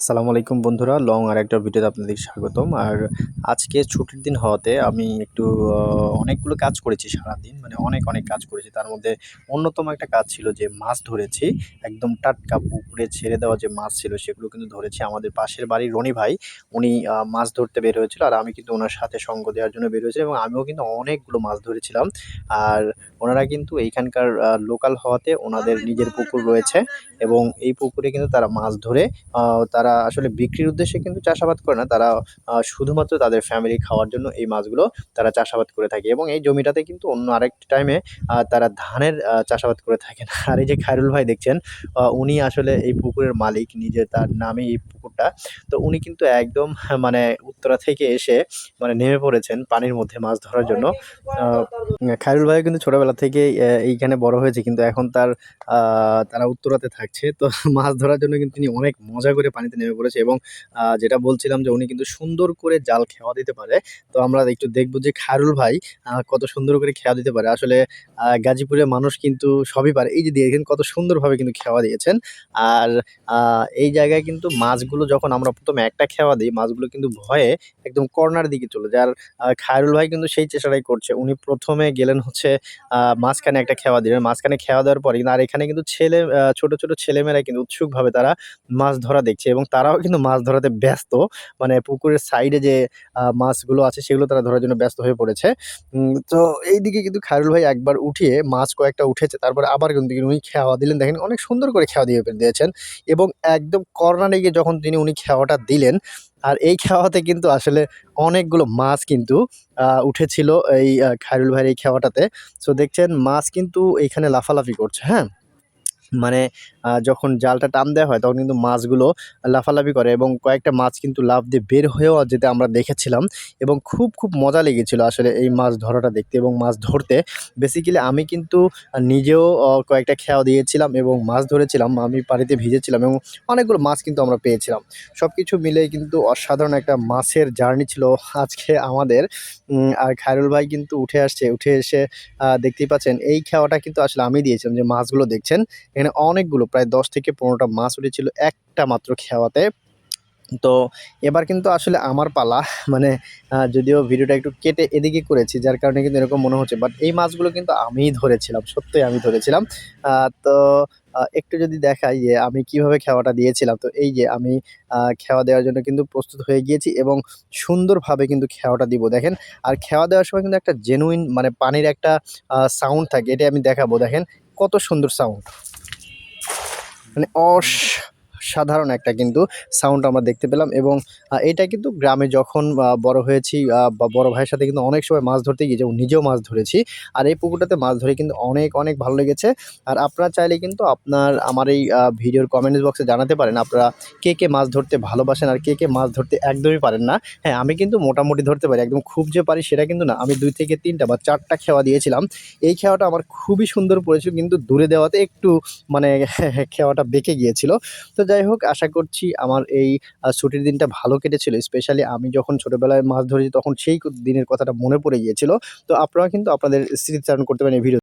আসসালামু আলাইকুম বন্ধুরা লং আর একটা ভিডিওতে আপনাদের স্বাগতম। আর আজকে ছুটির দিন হওয়াতে আমি একটু অনেকগুলো কাজ করেছি সারাদিন মানে অনেক অনেক কাজ করেছি। তার মধ্যে অন্যতম একটা কাজ ছিল যে মাছ ধরেছি একদম টাটকা পুকুরে ছেড়ে দেওয়া যে মাছ ছিল সেগুলো কিন্তু ধরেছি। আমাদের পাশের বাড়ির রনি ভাই উনি মাছ ধরতে বের হয়েছিল আর আমি কিন্তু ওনার সাথে সঙ্গ দেওয়ার জন্য বের হয়েছিলাম এবং আমিও কিন্তু অনেকগুলো মাছ ধরেছিলাম। আর ওনারা কিন্তু এইখানকার লোকাল হওয়াতে ওনাদের নিজের পুকুর রয়েছে এবং এই পুকুরে কিন্তু তারা মাছ ধরে আহ, তারা আসলে বিক্রির উদ্দেশ্যে কিন্তু চাষাবাদ করে না, তারা শুধুমাত্র তাদের ফ্যামিলি খাওয়ার জন্য এই মাছগুলো তারা চাষাবাদ করে থাকে এবং এই জমিটাতে কিন্তু অন্য আরেকটি টাইমে তারা ধানের চাষাবাদ করে থাকেন। আর এই যে খায়রুল ভাই দেখছেন উনি আসলে এই পুকুরের মালিক, নিজে তার নামে এই পুকুরটা। তো উনি কিন্তু একদম মানে উত্তরা থেকে এসে মানে নেমে পড়েছেন পানির মধ্যে মাছ ধরার জন্য। খায়রুল ভাই কিন্তু ছোটবেলা থেকে এইখানে বড় হয়েছে, কিন্তু এখন তার তারা উত্তরাতে থাকছে। তো মাছ ধরার জন্য কিন্তু তিনি অনেক মজা করে পানিতে নেমে পড়েছে এবং যেটা বলছিলাম যে উনি কিন্তু সুন্দর করে জাল খেওয়া দিতে পারে। তো আমরা একটু দেখব যে খায়রুল ভাই কত সুন্দর করে খেওয়া দিতে পারে। আসলে গাজীপুরের মানুষ কিন্তু সবই পারে। এই যে দেখেন কত সুন্দরভাবে কিন্তু খেওয়া দিয়েছেন। আর এই জায়গায় কিন্তু মাছগুলো যখন আমরা প্রথমে একটা খেওয়া দিই, মাছগুলো কিন্তু ভয়ে একদম কর্নার দিকে চলে যায়। আর খায়রুল ভাই কিন্তু সেই চেষ্টাটাই করছে। উনি প্রথমে গেলেন হচ্ছে মাঝখানে একটা খেওয়া দিলেন। মাঝখানে খেওয়া দেওয়ার পরে কিন্তু, আর এখানে কিন্তু ছেলে ছোট ছোট ছেলেমেয়েরা কিন্তু উৎসুকভাবে তারা মাছ ধরা দেখছে এবং তারাও কিন্তু মাছ ধরাতে ব্যস্ত। মানে পুকুরের সাইডে যে মাছগুলো আছে সেগুলো তারা ধরার জন্য ব্যস্ত হয়ে পড়েছে। তো এইদিকে কিন্তু খায়রুল ভাই একবার উঠিয়ে মাছ কয়েকটা উঠেছে, তারপরে আবার কিন্তু উনি খেওয়া দিলেন। দেখেন অনেক সুন্দর করে খেওয়া দিয়ে দিয়েছেন এবং একদম কর্নারে গিয়ে যখন তিনি উনি খেওয়াটা দিলেন আর এই খাওয়াতে কিন্তু আসলে অনেকগুলো মাছ কিন্তু উঠেছিল এই খায়রুল ভাইয়ের এই খেওয়াটাতে। সো দেখছেন, মাছ কিন্তু এইখানে লাফালাফি করছে হ্যাঁ? মানে যখন জালটা টান দেওয়া হয় তখন কিন্তু মাছগুলো লাফালাফি করে এবং কয়েকটা মাছ কিন্তু লাফ দিয়ে বের হয়েও যেতে আমরা দেখেছিলাম এবং খুব খুব মজা লেগেছিল আসলে এই মাছ ধরাটা দেখতে এবং মাছ ধরতে। বেসিক্যালি আমি কিন্তু নিজেও কয়েকটা খেয়াও দিয়েছিলাম এবং মাছ ধরেছিলাম, আমি পানিতে ভিজেছিলাম এবং অনেকগুলো মাছ কিন্তু আমরা পেয়েছিলাম। সব কিছু মিলে কিন্তু অসাধারণ একটা মাছের জার্নি ছিল আজকে আমাদের। আর খায়রুল ভাই কিন্তু উঠে আসছে, উঠে এসে দেখতেই পাচ্ছেন এই খেয়াটা কিন্তু আসলে আমি দিয়েছিলাম যে মাছগুলো দেখছেন এখানে অনেকগুলো, প্রায় দশ থেকে পনেরোটা মাছ উঠেছিল একটা মাত্র খেওয়াতে। তো এবার কিন্তু আসলে আমার পালা মানে যদিও ভিডিওটা একটু কেটে এদিকে করেছি, যার কারণে কিন্তু এরকম মনে হচ্ছে বাট এই মাছগুলো কিন্তু আমিই ধরেছিলাম, সত্যিই আমি ধরেছিলাম। তো একটু যদি দেখাই যে আমি কীভাবে খেওয়াটা দিয়েছিলাম, তো এই যে আমি খেওয়া দেওয়ার জন্য কিন্তু প্রস্তুত হয়ে গিয়েছি এবং সুন্দরভাবে কিন্তু খেওয়াটা দিব। দেখেন, আর খেওয়া দেওয়ার সময় কিন্তু একটা জেনুইন মানে পানির একটা সাউন্ড থাকে এটা আমি দেখাবো। দেখেন, কত সুন্দর সাউন্ড মানে অসাধারণ একটা কিন্তু সাউন্ড আমরা দেখতে পেলাম এবং এটা কিন্তু গ্রামে যখন বড় হয়েছি বা বড় ভাইয়ের সাথে কিন্তু অনেক সময় মাছ ধরতে গিয়েছি এবং নিজেও মাছ ধরেছি। আর এই পুকুরটাতে মাছ ধরে কিন্তু অনেক অনেক ভালো লেগেছে। আর আপনারা চাইলে কিন্তু আপনার, আমার এই ভিডিওর কমেন্টস বক্সে জানাতে পারেন আপনারা কে কে মাছ ধরতে ভালোবাসেন আর কে কে মাছ ধরতে একদমই পারেন না। হ্যাঁ আমি কিন্তু মোটামুটি ধরতে পারি, একদম খুব যে পারি সেটা কিন্তু না। আমি দুই থেকে তিনটা বা চারটা খেওয়া দিয়েছিলাম। এই খেওয়াটা আমার খুবই সুন্দর পড়েছিল, কিন্তু দূরে দেওয়াতে একটু মানে খেওয়াটা বেঁকে গিয়েছিল। তো যাই হোক, আশা করছি আমার এই ছুটির দিনটা ভালো কেটেছিল। স্পেশালি আমি যখন ছোটবেলায় মাছ ধরেছি, তখন সেই দিনের কথাটা মনে পড়ে গিয়েছিল। তো আপনারা কিন্তু আপনাদের স্মৃতিচারণ করতে পারেন এই ভিডিও